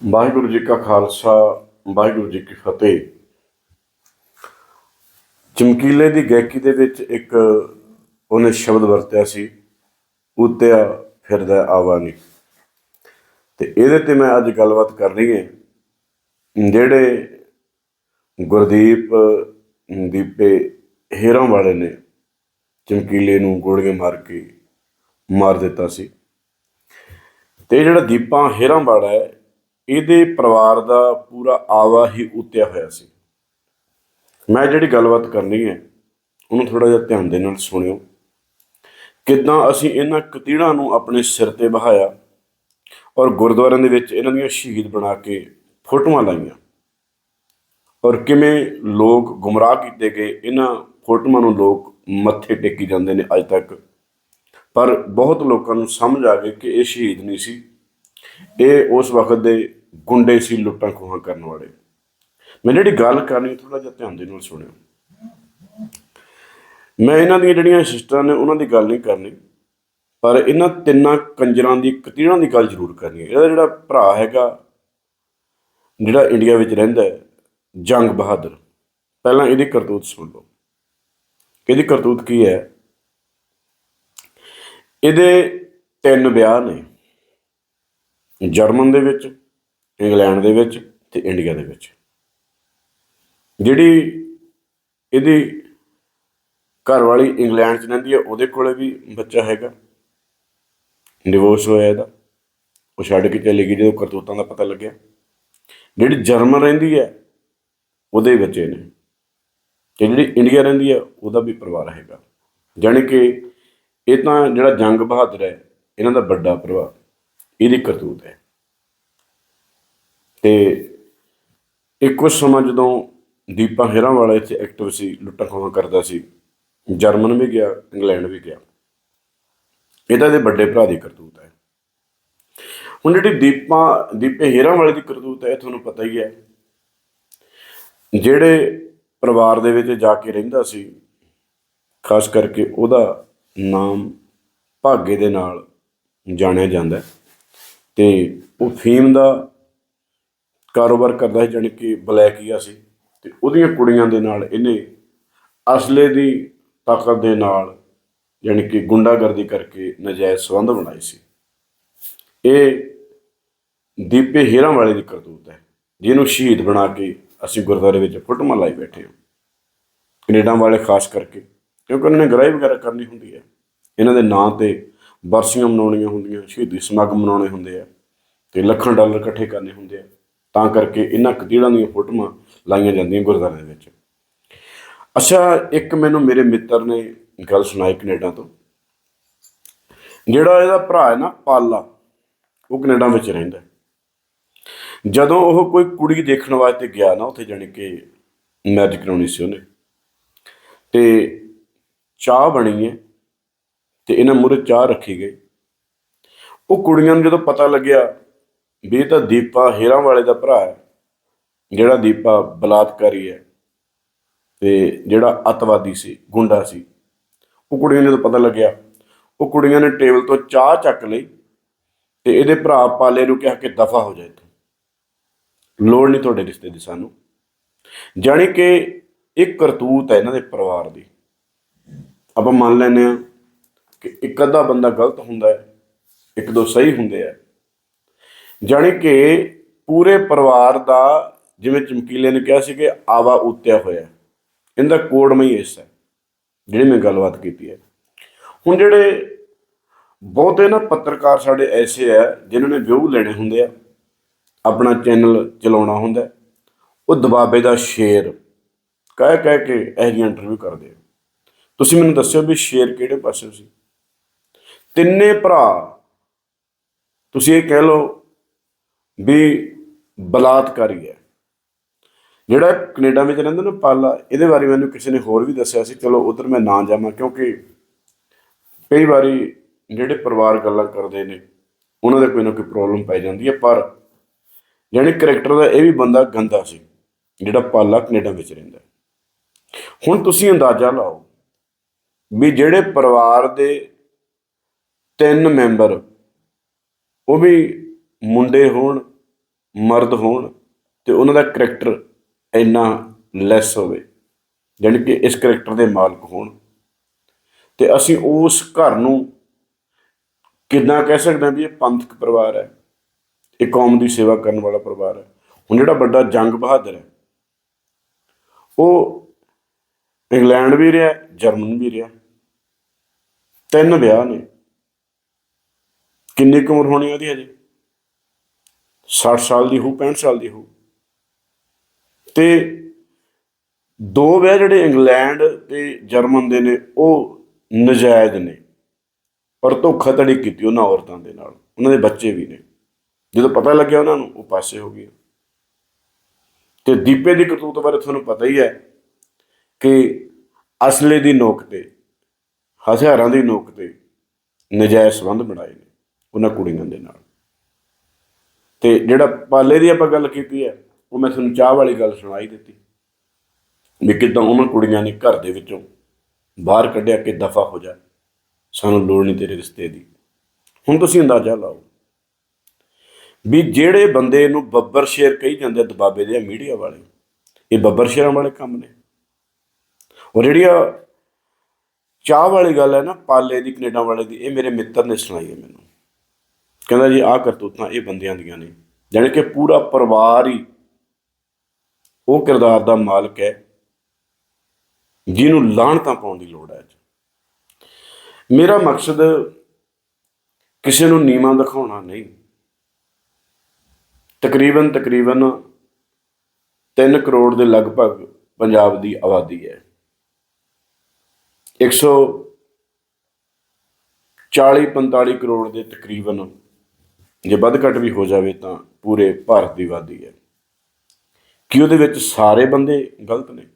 ਵਾਹਿਗੁਰੂ ਜੀ ਕਾ ਖਾਲਸਾ, ਵਾਹਿਗੁਰੂ ਜੀ ਕੀ ਫਤਿਹ। ਚਮਕੀਲੇ ਦੀ ਗਾਇਕੀ ਦੇ ਵਿੱਚ ਇੱਕ ਉਹਨੇ ਸ਼ਬਦ ਵਰਤਿਆ ਸੀ, ਉਤਿਆ ਫਿਰਦਾ ਆਵਾ ਨਹੀਂ ਤੇ ਇਹਦੇ ਤੇ ਮੈਂ ਅੱਜ ਗੱਲਬਾਤ ਕਰਨੀ ਹੈ, ਜਿਹੜੇ ਗੁਰਦੀਪ ਦੀਪੇ ਹੀਰਾਂ ਵਾਲੇ ਨੇ ਚਮਕੀਲੇ ਨੂੰ ਗੋਲੀਆਂ ਮਾਰ ਕੇ ਮਾਰ ਦਿੱਤਾ ਸੀ। ਤੇ ਜਿਹੜਾ ਦੀਪਾਂ ਹੀਰਾਂ ਵਾਲਾ ਹੈ ਇਹਦੇ ਪਰਿਵਾਰ ਦਾ ਪੂਰਾ ਆਵਾ ਹੀ ਉਤਿਆ ਹੋਇਆ ਸੀ। ਮੈਂ ਜਿਹੜੀ ਗੱਲਬਾਤ ਕਰਨੀ ਹੈ, ਉਹਨੂੰ ਥੋੜਾ ਜਿਹਾ ਧਿਆਨ ਦੇ ਨਾਲ ਸੁਣਿਓ। ਕਿੱਦਾਂ ਅਸੀਂ ਇਹਨਾਂ ਕਤੀੜਾਂ ਨੂੰ ਆਪਣੇ ਸਿਰ ਤੇ ਬਹਾਇਆ ਔਰ ਗੁਰਦੁਆਰਿਆਂ ਦੇ ਵਿੱਚ ਇਹਨਾਂ ਦੀਆਂ ਸ਼ਹੀਦ ਬਣਾ ਕੇ ਫੋਟੋਆਂ ਲਾਈਆਂ ਔਰ ਕਿਵੇਂ ਲੋਕ ਗੁੰਮਰਾਹ ਕੀਤੇ ਗਏ, ਇਹਨਾਂ ਫੋਟੋਆਂ ਨੂੰ ਲੋਕ ਮੱਥੇ ਟੇਕੀ ਜਾਂਦੇ ਨੇ ਅੱਜ ਤੱਕ। ਪਰ ਬਹੁਤ ਲੋਕਾਂ ਨੂੰ ਸਮਝ ਆ ਗਈ ਕਿ ਇਹ ਸ਼ਹੀਦ ਨਹੀਂ ਸੀ। ਇਹ ਉਸ ਵਕਤ ਦੇ ਗੁੰਡੇ ਸੀ, ਲੁੱਟਾਂ ਖੋਹਾਂ ਕਰਨ ਵਾਲੇ। ਮੈਂ ਜਿਹੜੀ ਗੱਲ ਕਰਨੀ ਥੋੜਾ ਜਿਹਾ ਧਿਆਨ ਦੇ ਨਾਲ ਸੁਣਿਓ। ਮੈਂ ਇਹਨਾਂ ਦੀਆਂ ਜਿਹੜੀਆਂ ਸਿਸਟਰਾਂ ਨੇ, ਉਹਨਾਂ ਦੀ ਗੱਲ ਨਹੀਂ ਕਰਨੀ, ਪਰ ਇਹਨਾਂ ਤਿੰਨਾਂ ਕੰਜਰਾਂ ਦੀ, ਕਤੀੜਾਂ ਦੀ ਗੱਲ ਜ਼ਰੂਰ ਕਰਨੀ ਹੈ। ਇਹਦਾ ਜਿਹੜਾ ਭਰਾ ਹੈਗਾ, ਜਿਹੜਾ ਇੰਡੀਆ ਵਿੱਚ ਰਹਿੰਦਾ ਹੈ, ਜੰਗ ਬਹਾਦਰ, ਪਹਿਲਾਂ ਇਹਦੀ ਕਰਤੂਤ ਸੁਣ ਲਓ। ਇਹਦੀ ਕਰਤੂਤ ਕੀ ਹੈ? ਇਹਦੇ ਤਿੰਨ ਵਿਆਹ ਨੇ, ਜਰਮਨ ਦੇ ਵਿੱਚ ਇੰਗਲੈਂਡ ਦੇ ਵਿੱਚ ਤੇ ਇੰਡੀਆ ਦੇ ਵਿੱਚ। ਜਿਹੜੀ ਇਹਦੀ ਘਰ ਵਾਲੀ ਇੰਗਲੈਂਡ 'ਚ ਰਹਿੰਦੀ ਹੈ ਉਹਦੇ ਕੋਲੇ ਵੀ ਬੱਚਾ ਹੈਗਾ। ਡਿਵੋਰਸ ਹੋਇਆ ਇਹਦਾ। ਉਹ ਛੱਡ ਕੇ ਚਲੀ ਗਈ ਜਦੋਂ ਕਰਤੂਤਾਂ ਦਾ ਪਤਾ ਲੱਗਿਆ। ਜਿਹੜੀ ਜਰਮਨ ਰਹਿੰਦੀ ਹੈ ਉਹਦੇ ਬੱਚੇ ਨੇ। ਤੇ ਜਿਹੜੀ ਇੰਡੀਆ ਰਹਿੰਦੀ ਹੈ ਉਹਦਾ ਵੀ ਪਰਿਵਾਰ ਹੈਗਾ। ਜਾਣੀ ਕਿ ਇਹ ਤਾਂ ਜਿਹੜਾ ਜੰਗ ਬਹਾਦਰ ਹੈ, ਇਹਨਾਂ ਦਾ ਵੱਡਾ ਪਰਿਵਾਰ, ਇਹਦੀ ਕਰਤੂਤ ਹੈ। ਤੇ ਇੱਕ ਸਮਾਂ ਜਦੋਂ ਦੀਪਾ ਹੀਰਾਂ ਵਾਲਾ ਇੱਥੇ ਐਕਟਿਵ ਸੀ, ਲੁੱਟਾਂ ਖੋਹਾਂ ਕਰਦਾ ਸੀ, ਜਰਮਨ ਵੀ ਗਿਆ, ਇੰਗਲੈਂਡ ਵੀ ਗਿਆ। ਇਹਦਾ ਦੇ ਵੱਡੇ ਭਰਾ ਦੀ ਕਰਤੂਤ ਹੈ। ਹੁਣ ਜਿਹੜੀ ਦੀਪਾ, ਦੀਪੇ ਹੀਰਾਂ ਵਾਲੇ ਦੀ ਕਰਤੂਤ ਹੈ, ਇਹ ਤੁਹਾਨੂੰ ਪਤਾ ਹੀ ਹੈ। ਜਿਹੜੇ ਪਰਿਵਾਰ ਦੇ ਵਿੱਚ ਜਾ ਕੇ ਰਹਿੰਦਾ ਸੀ, ਖਾਸ ਕਰਕੇ ਉਹਦਾ ਨਾਮ ਭਾਗੇ ਦੇ ਨਾਲ ਜਾਣਿਆ ਜਾਂਦਾ ਹੈ। ਤੇ ਉਹ ਫੀਮ ਦਾ ਕਾਰੋਬਾਰ ਕਰਦਾ ਸੀ, ਜਾਣੀ ਕਿ ਬਲੈਕੀਆ ਸੀ। ਤੇ ਉਹਦੀਆਂ ਕੁੜੀਆਂ ਦੇ ਨਾਲ ਇਹਨੇ ਅਸਲੇ ਦੀ ਤਾਕਤ ਦੇ ਨਾਲ, ਜਾਣੀ ਕਿ ਗੁੰਡਾਗਰਦੀ ਕਰਕੇ ਨਜਾਇਜ਼ ਸੰਬੰਧ ਬਣਾਏ ਸੀ। ਇਹ ਦੀਪੇ ਹੀਰਾਂ ਵਾਲੇ ਦੀ ਕਰਤੂਤ ਹੈ, ਜਿਹਨੂੰ ਸ਼ਹੀਦ ਬਣਾ ਕੇ ਅਸੀਂ ਗੁਰਦੁਆਰੇ ਵਿੱਚ ਫੋਟੋਆਂ ਲਾਈ ਬੈਠੇ ਹਾਂ। ਕੈਨੇਡਾ ਵਾਲੇ ਖਾਸ ਕਰਕੇ, ਕਿਉਂਕਿ ਉਹਨਾਂ ਨੇ ਗ੍ਰਾਈ ਵਗੈਰਾ ਕਰਨੀ ਹੁੰਦੀ ਹੈ। ਇਹਨਾਂ ਦੇ ਨਾਂ ਤੇ ਬਰਸੀਆਂ ਮਨਾਉਣੀਆਂ ਹੁੰਦੀਆਂ, ਸ਼ਹੀਦੀ ਸਮਾਗਮ ਮਨਾਉਣੇ ਹੁੰਦੇ ਆ, ਤੇ ਲੱਖਾਂ ਡਾਲਰ ਇਕੱਠੇ ਕਰਨੇ ਹੁੰਦੇ ਆ। ਤਾਂ ਕਰਕੇ ਇਹਨਾਂ ਕਤੀੜਾਂ ਦੀਆਂ ਫੋਟੋਆਂ ਲਾਈਆਂ ਜਾਂਦੀਆਂ ਗੁਰਦੁਆਰਿਆਂ ਦੇ ਵਿੱਚ। ਅੱਛਾ, ਇੱਕ ਮੈਨੂੰ ਮੇਰੇ ਮਿੱਤਰ ਨੇ ਗੱਲ ਸੁਣਾਈ ਕੈਨੇਡਾ ਤੋਂ। ਜਿਹੜਾ ਇਹਦਾ ਭਰਾ ਹੈ ਨਾ, ਪਾਲਾ, ਉਹ ਕੈਨੇਡਾ ਵਿੱਚ ਰਹਿੰਦਾ। ਜਦੋਂ ਉਹ ਕੋਈ ਕੁੜੀ ਦੇਖਣ ਵਾਸਤੇ ਗਿਆ ਨਾ, ਉੱਥੇ ਜਾਣੀ ਕਿ ਮੈਰਿਜ ਕਰਾਉਣੀ ਸੀ ਉਹਨੇ। ਤੇ ਚਾਹ ਬਣੀ ਹੈ ਤੇ ਇਹਨਾਂ ਮੂਹਰੇ ਚਾਹ ਰੱਖੀ ਗਈ। ਉਹ ਕੁੜੀਆਂ ਨੂੰ ਜਦੋਂ ਪਤਾ ਲੱਗਿਆ ਵੀ ਇਹ ਤਾਂ ਦੀਪਾ ਹੀਰਾਂ ਵਾਲੇ ਦਾ ਭਰਾ ਹੈ, ਜਿਹੜਾ ਦੀਪਾ ਬਲਾਤਕਾਰੀ ਹੈ ਤੇ ਜਿਹੜਾ ਅਤਵਾਦੀ ਸੀ, ਗੁੰਡਾ ਸੀ। ਉਹ ਕੁੜੀਆਂ ਨੂੰ ਜਦੋਂ ਪਤਾ ਲੱਗਿਆ, ਉਹ ਕੁੜੀਆਂ ਨੇ ਟੇਬਲ ਤੋਂ ਚਾਹ ਚੱਕ ਲਈ ਤੇ ਇਹਦੇ ਭਰਾ ਪਾਲੇ ਨੂੰ ਕਿਹਾ ਕਿ ਦਫਾ ਹੋ ਜਾਏ ਇੱਥੋਂ। ਲੋੜ ਨਹੀਂ ਤੁਹਾਡੇ ਰਿਸ਼ਤੇ ਦੀ ਸਾਨੂੰ। ਜਾਣੀ ਕਿ ਇੱਕ ਕਰਤੂਤ ਹੈ ਇਹਨਾਂ ਦੇ ਪਰਿਵਾਰ ਦੀ। ਆਪਾਂ ਮੰਨ ਲੈਂਦੇ ਆ ਕਿ ਇੱਕ ਅੱਧਾ ਬੰਦਾ ਗਲਤ ਹੁੰਦਾ ਹੈ, ਇੱਕ ਦੋ ਸਹੀ ਹੁੰਦੇ ਆ। ਜਾਣੀ ਕਿ ਪੂਰੇ ਪਰਿਵਾਰ ਦਾ ਜਿਵੇਂ ਚਮਕੀਲੇ ਨੇ ਕਿਹਾ ਸੀ ਕਿ ਆਵਾ ਉਤਿਆ ਹੋਇਆ ਇਹਦਾ ਕੋੜਮਈ ਇਸ ਹੈ, ਜਿਹੜੀ ਮੈਂ ਗੱਲਬਾਤ ਕੀਤੀ ਹੈ। ਹੁਣ ਜਿਹੜੇ ਬਹੁਤੇ ਨਾ ਪੱਤਰਕਾਰ ਸਾਡੇ ਐਸੇ ਆ ਜਿਨ੍ਹਾਂ ਨੇ ਵਿਊ ਲੈਣੇ ਹੁੰਦੇ ਆ, ਆਪਣਾ ਚੈਨਲ ਚਲਾਉਣਾ ਹੁੰਦਾ ਉਹ ਦਬਾਬੇ ਦਾ ਸ਼ੇਰ ਕਹਿ ਕਹਿ ਕੇ ਇਹ ਜਿਹੀ ਇੰਟਰਵਿਊ ਕਰਦੇ ਆ। ਤੁਸੀਂ ਮੈਨੂੰ ਦੱਸਿਓ ਵੀ ਸ਼ੇਰ ਕਿਹੜੇ ਪਾਸੇ ਸੀ? ਤਿੰਨੇ ਭਰਾ, ਤੁਸੀਂ ਇਹ ਕਹਿ ਲਓ ਵੀ ਬਲਾਤਕਾਰੀ ਹੈ। ਜਿਹੜਾ ਕੈਨੇਡਾ ਵਿੱਚ ਰਹਿੰਦਾ ਨਾ ਪਾਲਾ, ਇਹਦੇ ਬਾਰੇ ਮੈਨੂੰ ਕਿਸੇ ਨੇ ਹੋਰ ਵੀ ਦੱਸਿਆ ਸੀ। ਚਲੋ ਉਧਰ ਮੈਂ ਨਾ ਜਾਵਾਂ ਕਿਉਂਕਿ ਕਈ ਵਾਰੀ ਜਿਹੜੇ ਪਰਿਵਾਰ ਗੱਲਾਂ ਕਰਦੇ ਨੇ, ਉਹਨਾਂ ਦੇ ਕੋਈ ਨਾ ਕੋਈ ਪ੍ਰੋਬਲਮ ਪੈ ਜਾਂਦੀ ਹੈ। ਪਰ ਜਾਣੀ ਕਰੈਕਟਰ ਦਾ ਇਹ ਵੀ ਬੰਦਾ ਗੰਦਾ ਸੀ, ਜਿਹੜਾ ਪਾਲਾ ਕੈਨੇਡਾ ਵਿੱਚ ਰਹਿੰਦਾ ਹੁਣ ਤੁਸੀਂ ਅੰਦਾਜ਼ਾ ਲਾਓ ਵੀ ਜਿਹੜੇ ਪਰਿਵਾਰ ਦੇ ਤਿੰਨ ਮੈਂਬਰ, ਉਹ ਵੀ ਮੁੰਡੇ ਹੋਣ ਮਰਦ ਹੋਣ ਤੇ ਉਹਨਾਂ ਦਾ ਕਰੈਕਟਰ ਇੰਨਾ ਲੈਸ ਹੋਵੇ, ਜਾਣੀ ਕਿ ਇਸ ਕਰੈਕਟਰ ਦੇ ਮਾਲਕ ਹੋਣ। ਤੇ ਅਸੀਂ ਉਸ ਘਰ ਨੂੰ ਕਿੱਦਾਂ ਕਹਿ ਸਕਦੇ ਹਾਂ ਵੀ ਇਹ ਪੰਥਕ ਪਰਿਵਾਰ ਹੈ, ਇਹ ਕੌਮ ਦੀ ਸੇਵਾ ਕਰਨ ਵਾਲਾ ਪਰਿਵਾਰ ਹੈ। ਹੁਣ ਜਿਹੜਾ ਵੱਡਾ ਜੰਗ ਬਹਾਦਰ ਹੈ, ਉਹ ਇੰਗਲੈਂਡ ਵੀ ਰਿਹਾ, ਜਰਮਨ ਵੀ ਰਿਹਾ। ਤਿੰਨ ਵਿਆਹ ਨੇ। ਕਿੰਨੀ ਕੁ ਉਮਰ ਹੋਣੀ ਉਹਦੀ ਹਜੇ? 60 ਸਾਲ ਦੀ ਹੋ 65 ਸਾਲ ਦੀ ਹੋ ਤੇ ਦੋ ਵਿਆਹ ਜਿਹੜੇ ਇੰਗਲੈਂਡ ਤੇ ਜਰਮਨ ਦੇ ਨੇ, ਉਹ ਨਜਾਇਜ਼ ਨੇ। ਪਰ ਧੋਖਾਧੜੀ ਕੀਤੀ ਉਹਨਾਂ ਔਰਤਾਂ ਦੇ ਨਾਲ। ਉਹਨਾਂ ਦੇ ਬੱਚੇ ਵੀ ਨੇ। ਜਦੋਂ ਪਤਾ ਲੱਗਿਆ ਉਹਨਾਂ ਨੂੰ, ਉਹ ਪਾਸੇ ਹੋ ਗਏ। ਤੇ ਦੀਪੇ ਦੀ ਕਰਤੂਤ ਬਾਰੇ ਤੁਹਾਨੂੰ ਪਤਾ ਹੀ ਹੈ ਕਿ ਅਸਲੇ ਦੀ ਨੋਕ ਤੇ, ਹਥਿਆਰਾਂ ਦੀ ਨੋਕ ਤੇ ਨਜਾਇਜ਼ ਸੰਬੰਧ ਬਣਾਏ ਨੇ ਉਹਨਾਂ ਕੁੜੀਆਂ ਦੇ ਨਾਲ। ਤੇ ਜਿਹੜਾ ਪਾਲੇ ਦੀ ਆਪਾਂ ਗੱਲ ਕੀਤੀ ਹੈ, ਉਹ ਮੈਂ ਤੁਹਾਨੂੰ ਚਾਹ ਵਾਲੀ ਗੱਲ ਸੁਣਾਈ ਦਿੱਤੀ। ਵੀ ਕਿਦਾਂ ਉਹਨਾਂ ਕੁੜੀਆਂ ਨੇ ਘਰ ਦੇ ਵਿੱਚੋਂ ਬਾਹਰ ਕੱਢਿਆ ਕਿ ਦਫਾ ਹੋ ਜਾ, ਸਾਨੂੰ ਲੋੜ ਨਹੀਂ ਤੇਰੇ ਰਿਸ਼ਤੇ ਦੀ। ਹੁਣ ਤੁਸੀਂ ਅੰਦਾਜ਼ਾ ਲਾਓ ਵੀ ਜਿਹੜੇ ਬੰਦੇ ਨੂੰ ਬੱਬਰ ਸ਼ੇਰ ਕਹੀ ਜਾਂਦੇ ਆ ਦਬਾਬੇ ਦੇ ਮੀਡੀਆ ਵਾਲੇ, ਇਹ ਬੱਬਰ ਸ਼ੇਰਾਂ ਵਾਲੇ ਕੰਮ ਨੇ। ਔਰ ਜਿਹੜੀ ਚਾਹ ਵਾਲੀ ਗੱਲ ਹੈ ਨਾ, ਪਾਲੇ ਦੀ, ਕੈਨੇਡਾ ਵਾਲੇ ਦੀ, ਇਹ ਮੇਰੇ ਮਿੱਤਰ ਨੇ ਸੁਣਾਈ ਹੈ ਮੈਨੂੰ। ਕਹਿੰਦਾ ਜੀ, ਆਹ ਕਰਤੂਤਾਂ ਇਹ ਬੰਦਿਆਂ ਦੀਆਂ ਨੇ। ਜਾਣੀ ਕਿ ਪੂਰਾ ਪਰਿਵਾਰ ਹੀ ਉਹ ਕਿਰਦਾਰ ਦਾ ਮਾਲਕ ਹੈ, ਜਿਹਨੂੰ ਲਾਹਣਤਾਂ ਪਾਉਣ ਦੀ ਲੋੜ ਹੈ ਅੱਜ। ਮੇਰਾ ਮਕਸਦ ਕਿਸੇ ਨੂੰ ਨੀਵਾਂ ਦਿਖਾਉਣਾ ਨਹੀਂ। ਤਕਰੀਬਨ ਤਕਰੀਬਨ 3 ਕਰੋੜ ਦੇ ਲਗਭਗ ਪੰਜਾਬ ਦੀ ਆਬਾਦੀ ਹੈ। 140 45 ਕਰੋੜ ਦੇ ਤਕਰੀਬਨ ਜੇ ਵੱਧ ਘੱਟ ਵੀ ਹੋ ਜਾਵੇ ਤਾਂ ਪੂਰੇ ਭਾਰਤ ਦੀ ਵਾਦੀ ਹੈ। ਕਿ ਉਹਦੇ ਵਿੱਚ ਸਾਰੇ ਬੰਦੇ ਗਲਤ ਨੇ?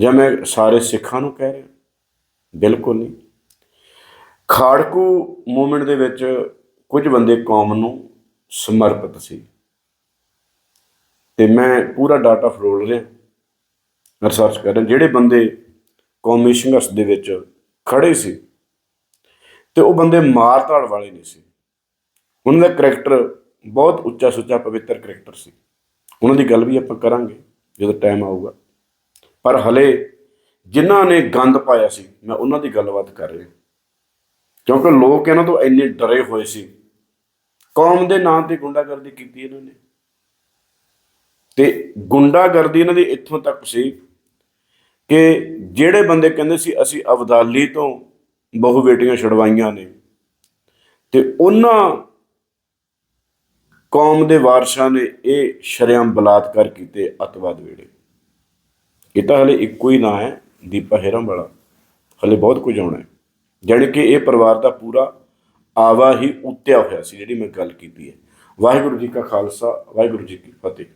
ਜਾਂ ਮੈਂ ਸਾਰੇ ਸਿੱਖਾਂ ਨੂੰ ਕਹਿ ਰਿਹਾ? ਬਿਲਕੁਲ ਨਹੀਂ। ਖਾੜਕੂ ਮੂਵਮੈਂਟ ਦੇ ਵਿੱਚ ਕੁਝ ਬੰਦੇ ਕੌਮ ਨੂੰ ਸਮਰਪਿਤ ਸੀ। ਤੇ ਮੈਂ ਪੂਰਾ ਡਾਟਾ ਫਰੋਲ ਰਿਹਾ। ਰਿਸਰਚ ਕਰ ਰਿਹਾ। ਜਿਹੜੇ ਬੰਦੇ ਕੌਮੀ ਸੰਘਰਸ਼ ਦੇ ਵਿੱਚ ਖੜੇ ਸੀ, ਤੇ ਉਹ ਬੰਦੇ ਮਾਰ ਧਾੜ ਵਾਲੇ ਨਹੀਂ ਸੀ। ਉਹਨਾਂ ਦਾ ਕਰੈਕਟਰ ਬਹੁਤ ਉੱਚਾ ਸੁੱਚਾ ਪਵਿੱਤਰ ਕਰੈਕਟਰ ਸੀ। ਉਹਨਾਂ ਦੀ ਗੱਲ ਵੀ ਆਪਾਂ ਕਰਾਂਗੇ ਜਦੋਂ ਟਾਈਮ ਆਊਗਾ। ਪਰ ਹਲੇ ਜਿਨ੍ਹਾਂ ਨੇ ਗੰਦ ਪਾਇਆ ਸੀ, ਮੈਂ ਉਹਨਾਂ ਦੀ ਗੱਲਬਾਤ ਕਰ ਰਿਹਾ। ਕਿਉਂਕਿ ਲੋਕ ਇਹਨਾਂ ਤੋਂ ਇੰਨੇ ਡਰੇ ਹੋਏ ਸੀ। ਕੌਮ ਦੇ ਨਾਂ ਤੇ ਗੁੰਡਾਗਰਦੀ ਕੀਤੀ ਇਹਨਾਂ ਨੇ। ਤੇ ਗੁੰਡਾਗਰਦੀ ਇਹਨਾਂ ਦੀ ਇੱਥੋਂ ਤੱਕ ਸੀ ਕਿ ਜਿਹੜੇ ਬੰਦੇ ਕਹਿੰਦੇ ਸੀ, ਅਸੀਂ ਅਬਦਾਲੀ ਤੋਂ ਬਹੁ ਬੇਟੀਆਂ ਛਡਵਾਈਆਂ ਨੇ, ਤੇ ਉਹਨਾਂ ਕੌਮ ਦੇ ਵਾਰਸਾਂ ਨੇ ਇਹ ਸ਼ਰਿਆਮ ਬਲਾਤਕਾਰ ਕੀਤੇ ਅਤਵਾਦ ਵੇੜੇ ਇਹ ਤਾਂ ਹਲੇ ਇੱਕੋ ਹੀ ਨਾਂ ਹੈ, ਦੀਪਾ ਹੇਰਾਂ ਵਾਲਾ। ਹਲੇ ਬਹੁਤ ਕੁਝ ਆਉਣਾ ਹੈ। ਜਾਣੀ ਕਿ ਇਹ ਪਰਿਵਾਰ ਦਾ ਪੂਰਾ ਆਵਾ ਹੀ ਉੱਤਿਆ ਹੋਇਆ ਸੀ, ਜਿਹੜੀ ਮੈਂ ਗੱਲ ਕੀਤੀ ਹੈ। ਵਾਹਿਗੁਰੂ ਜੀ ਕਾ ਖਾਲਸਾ, ਵਾਹਿਗੁਰੂ ਜੀ ਕੀ ਫਤਿਹ।